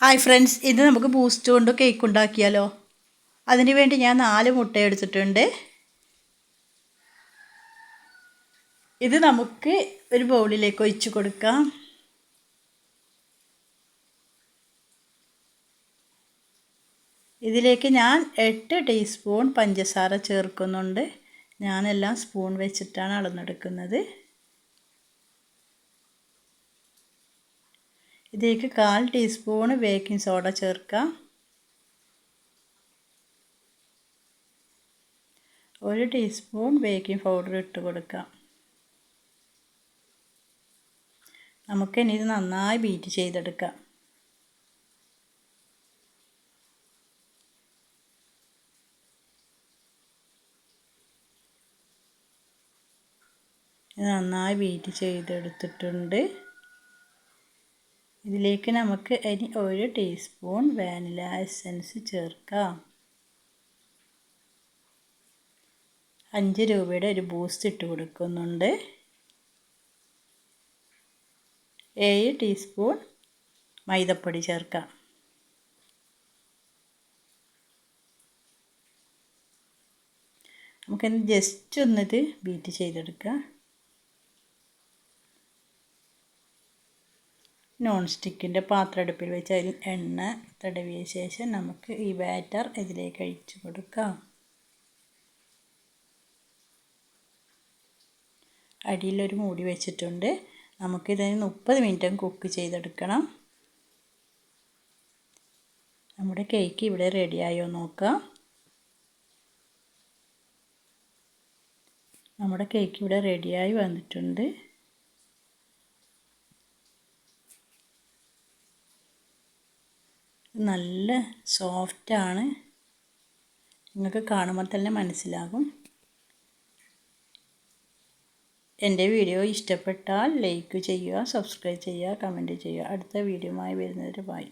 Hi friends ഇത് നമുക്ക് boost കൊണ്ട് കേക്ക് ഉണ്ടാക്കിയാലോ? അതിന് വേണ്ടി ഞാൻ നാല് മുട്ട എടുത്തിട്ടുണ്ട്. ഇത് നമുക്ക് ഒരു ബൗളിലേക്ക് ഒഴിച്ച് കൊടുക്കാം. ഇതിലേക്ക് ഞാൻ എട്ട് ടീസ്പൂൺ പഞ്ചസാര ചേർക്കുന്നുണ്ട്. ഞാനെല്ലാം സ്പൂൺ വെച്ചിട്ടാണ് അളന്നെടുക്കുന്നത്. ഇതിലേക്ക് കാൽ ടീസ്പൂൺ ബേക്കിംഗ് സോഡ ചേർക്കുക ഒരു ടീസ്പൂൺ ബേക്കിംഗ് പൗഡർ ഇട്ട് കൊടുക്കുക നമുക്കിനി ഇത് നന്നായി ബീറ്റ് ചെയ്തെടുക്കാം. നന്നായി ബീറ്റ് ചെയ്തെടുത്തിട്ടുണ്ട്. ഇതിലേക്ക് നമുക്ക് ഇനി ഒരു ടീസ്പൂൺ വാനില എസൻസ് ചേർക്കാം. അഞ്ച് രൂപയുടെ ഒരു ബൂസ്റ്റ് ഇട്ട് കൊടുക്കുന്നുണ്ട്. ഏഴ് ടീസ്പൂൺ മൈദപ്പൊടി ചേർക്കാം. നമുക്കിന്ന് ജസ്റ്റ് ഒന്നിത് ബീറ്റ് ചെയ്തെടുക്കാം. നോൺ സ്റ്റിക്കിന്റെ പാത്രം അടുപ്പിൽ വെച്ച് അതിൽ എണ്ണ തടവിയ ശേഷം നമുക്ക് ഈ ബാറ്റർ ഇതിലേക്ക് അഴിച്ചു കൊടുക്കാം. അടിയിലൊരു മൂടി വെച്ചിട്ടുണ്ട്. നമുക്കിതിന് മുപ്പത് മിനിറ്റും കുക്ക് ചെയ്തെടുക്കണം. നമ്മുടെ കേക്ക് ഇവിടെ റെഡിയായോ നോക്കാം. നമ്മുടെ കേക്ക് ഇവിടെ റെഡിയായി വന്നിട്ടുണ്ട്. നല്ല സോഫ്റ്റാണ് നിങ്ങൾക്ക് കാണുമ്പോൾ തന്നെ മനസ്സിലാകും. എന്റെ വീഡിയോ ഇഷ്ടപ്പെട്ടാൽ ലൈക്ക് ചെയ്യുക സബ്സ്ക്രൈബ് ചെയ്യുക കമന്റ് ചെയ്യുക. അടുത്ത വീഡിയോയുമായി വരുന്നവർ ബൈ